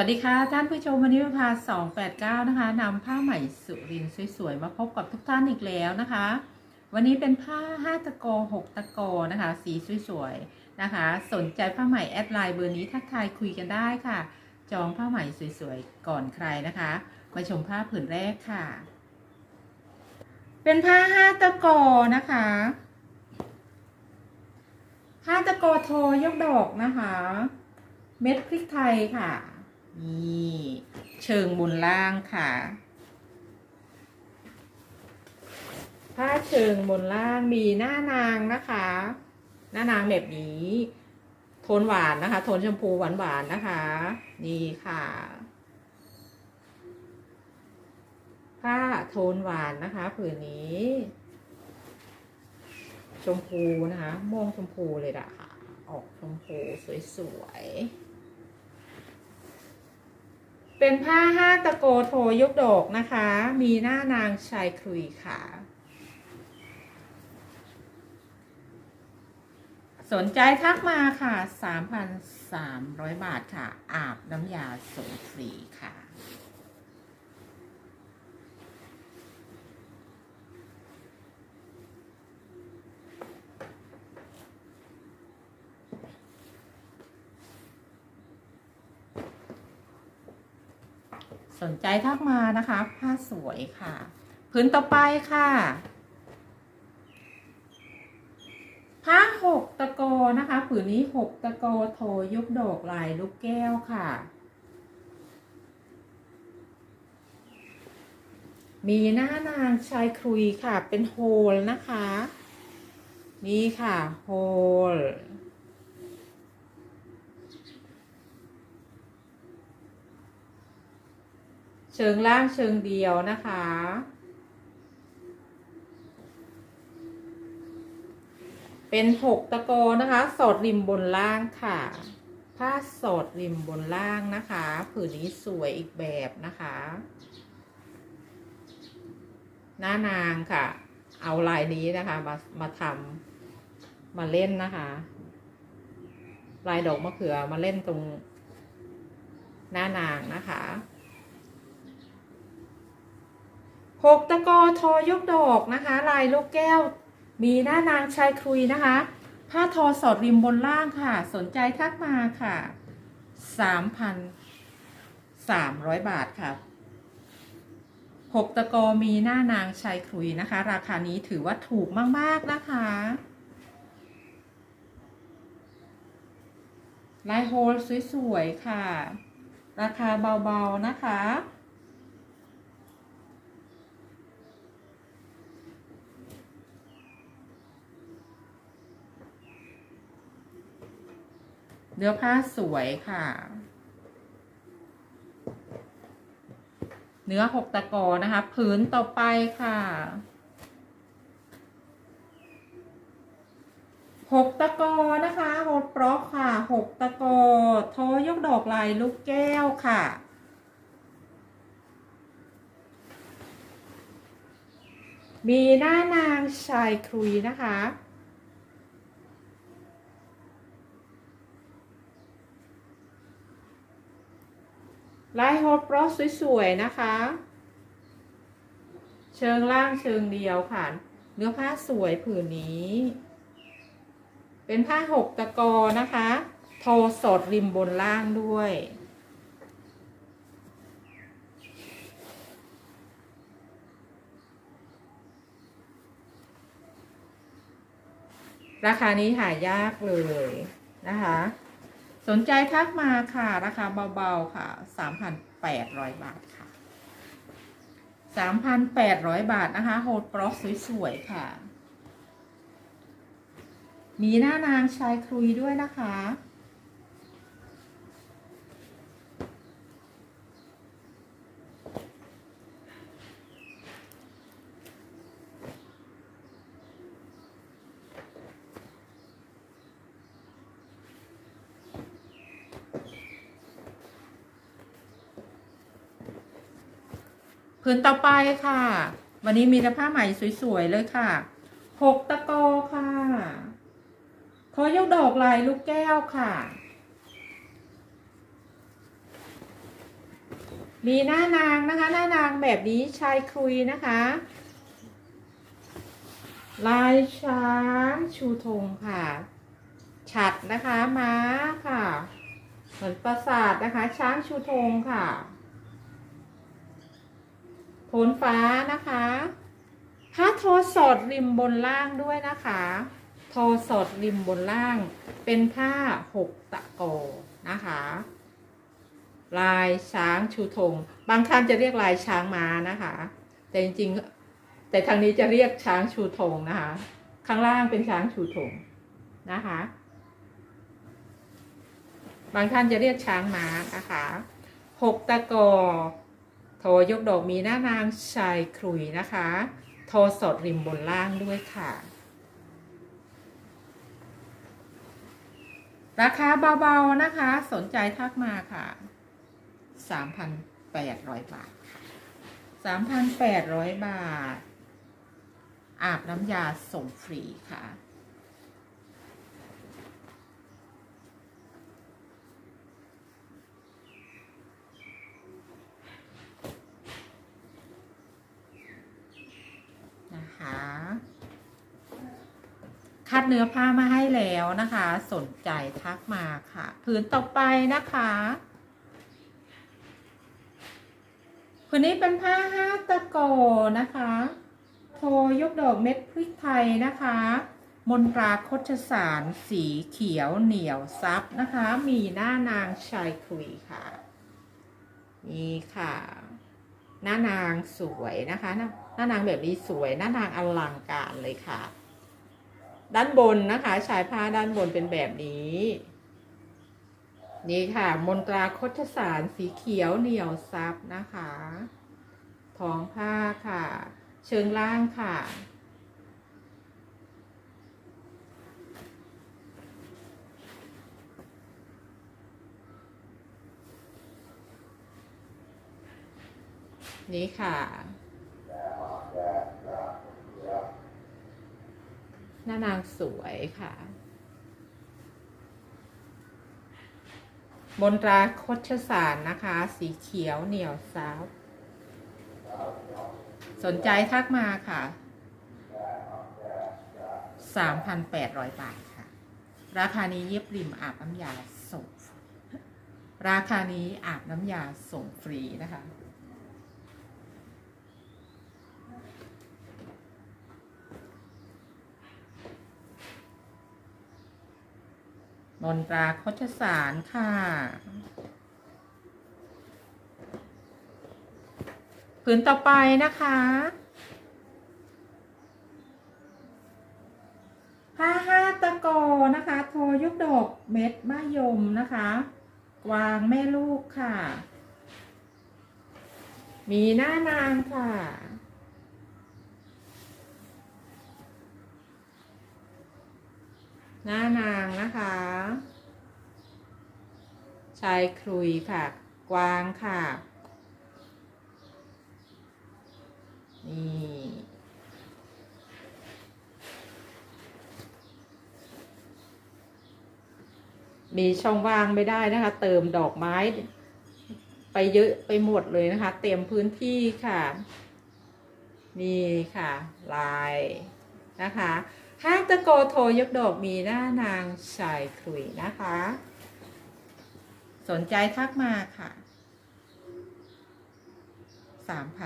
วัสดีค่ะท่านผู้ชมวันนี้พา289 นะคะนำผ้าไหมสุรินสวยๆมาพบกับทุกท่านอีกแล้วนะคะ วันนี้เป็นผ้า 5 ตะโก 6 ตะโกนะคะ สีสวยๆนะคะ สนใจผ้าไหมแอดไลน์เบอร์นี้ทักทายคุยกันได้ค่ะ จองผ้าไหมสวยๆก่อนใครนะคะ มาชมผ้าผืนแรกค่ะ เป็นผ้า 5 ตะโกนะคะ5ตะโกโทยกดอกนะคะ เม็ดพริกไทยค่ะ นี่เชิงบนล่างค่ะ ผ้าเชิงบนล่างมีหน้านางนะคะ หน้านางแบบนี้โทนหวานนะคะ โทนชมพูหวานหวานๆนะคะ นี่ค่ะ ผ้าโทนหวานนะคะผืนนี้ ชมพูนะคะม่วงชมพูเลยละค่ะ ออกชมพูสวยๆ เป็นผ้าห้าตะโกโทยกดอกนะคะ มีหน้านางชายครุยค่ะ สนใจทักมาค่ะ 3,300 บาทค่ะ อาบน้ำยาส่งฟรีค่ะ สนใจทักมานะคะ ผ้าสวยค่ะ พื้นต่อไปค่ะ ผ้าหกตะโกนะคะผืนนี้หกตะโกโทยุกดอกลายลูกแก้วค่ะ มีหน้านางชายครุยค่ะ เป็นโฮลนะคะ นี่ค่ะ โฮล เชิงล่างเชิงเดียวนะคะ เป็นหกตะโกนะคะสอดริมบนล่างค่ะ ผ้าสอดริมบนล่างนะคะ ผืนนี้สวยอีกแบบนะคะ หน้านางค่ะ เอาลายนี้นะคะมามาทำมาเล่นนะคะลายดอกมะเขือมาเล่นตรงหน้านางนะคะ หกตะกอทอยกดอกนะคะ ลายลูกแก้ว มีหน้านางชายครุยนะคะ ผ้าทอสอดริมบนล่างค่ะ สนใจทักมาค่ะสามพันสามร้อยบาทค่ะหกตะกอมีหน้านางชายครุยนะคะ ราคานี้ถือว่าถูกมาก ๆ นะคะ ลายโฮลสวย ๆ ค่ะ ราคาเบา ๆ นะคะ เนื้อผ้าสวยค่ะ เนื้อหกตะกอนะคะ ผืนต่อไปค่ะหกตะกอนะคะโฮดปลอกค่ะหกตะกอทอยกดอกลายลูกแก้วค่ะ มีหน้านางชายครุยนะคะ ลายโฮปรอสสวยๆนะคะ เชิงล่างเชิงเดียวค่ะ เนื้อผ้าสวยผืนนี้ เป็นผ้าหกตะกอนะคะ โทสดริมบนล่างด้วยราคานี้หายากเลยนะคะ สนใจทักมาค่ะ ราคาเบาๆค่ะ 3,800 บาทค่ะ 3,800 บาทนะคะโฮดปลอกสวยๆ ค่ะ มีหน้านางชายครุยด้วยนะคะ ผืนต่อไปค่ะ วันนี้มีแต่ผ้าไหมสวยๆเลยค่ะหกตะโกค่ะขอยกดอกลายลูกแก้วค่ะ มีหน้านางนะคะ หน้านางแบบนี้ชายครุยนะคะ ลายช้างชูธงค่ะ ฉัดนะคะม้าค่ะ เหมือนปราสาทนะคะ ช้างชูธงค่ะ นฟ้านะคะผ้าโทอสอดริมบนล่างด้วยนะคะ โทอสอดริมบนล่าง เป็นผ้าหกตะโกนะคะ ลายช้างชูธงบางท่านจะเรียกลายช้างม้านะคะ แต่จริงๆ แต่ทางนี้จะเรียกช้างชูธงนะคะ ข้างล่างเป็นช้างชูธงนะคะ บางท่านจะเรียกช้างม้านะคะหกตะกอ โทยกดอกมีหน้านางชายครุยนะคะ โทสดริมบนล่างด้วยค่ะ ราคาเบาๆนะคะ สนใจทักมาค่ะ 3,800 บาทค่ะ 3,800 บาท อาบน้ำยาส่งฟรีค่ะ คัด เนื้อผ้ามาให้แล้วนะคะ สนใจทักมาค่ะ ผืนต่อไปนะคะผืนนี้เป็นผ้าห้าตะโกนะคะ โทยกดอกเม็ดพริกไทยนะคะ มนตราคชสารสีเขียวเหนียวซับนะคะ มีหน้านางชายคุยค่ะ นี่ค่ะ หน้านางสวยนะคะ หน้าหน้านางแบบนี้สวย หน้านางอลังการเลยค่ะ ด้านบนนะคะ ชายผ้าด้านบนเป็นแบบนี้ นี่ค่ะ มนตราคชสารสีเขียวเหนียวซับนะคะท้องผ้าค่ะ เชิงล่างค่ะ นี่ค่ะ หน้านางสวยค่ะ บนตราคชสารนะคะ สีเขียวเหนียวซับสนใจทักมาค่ะ 3,800 บาทค่ะ ราคานี้เย็บริมอาบน้ำยาส่ง ราคานี้อาบน้ำยาส่งฟรีนะคะ นตราคชสารค่ะ ผืนต่อไปนะคะ ผ้าห้าตะโกนะคะ โทยุกดอกเม็ดมะยมนะคะ กวางแม่ลูกค่ะ มีหน้านางค่ะ หน้านางนะคะ ชายครุยค่ะ กวางค่ะ นี่มีช่องว่างไม่ได้นะคะ เติมดอกไม้ ไปเยอะไปหมดเลยนะคะ เต็มพื้นที่ค่ะ นี่ค่ะ ลายนะคะ ห้างตะโกโทยกดอกมีหน้านางชายคุยนะคะ สนใจทักมาค่ะ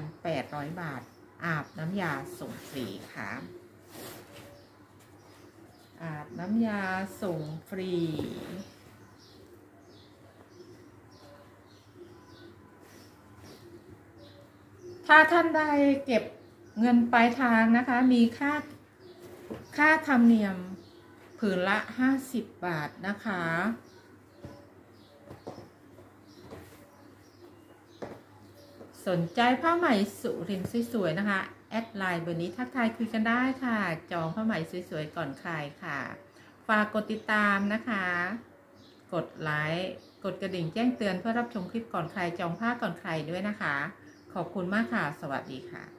3,800 บาท อาบน้ำยาส่งฟรีค่ะ อาบน้ำยาส่งฟรีถ้าท่านใดเก็บเงินปลายทางนะคะ มีค่า ค่าธรรมเนียมผืนละ 50 บาทนะคะ สนใจผ้าไหมสุรินสวยๆนะคะ แอดไลน์เบอร์นี้ทักทายคุยกันได้ค่ะ จองผ้าไหมสวยๆก่อนใครค่ะ ฝากกดติดตามนะคะ กดไลค์กดกระดิ่งแจ้งเตือนเพื่อรับชมคลิปก่อนใครจองผ้าก่อนใครด้วยนะคะ ขอบคุณมากค่ะ สวัสดีค่ะ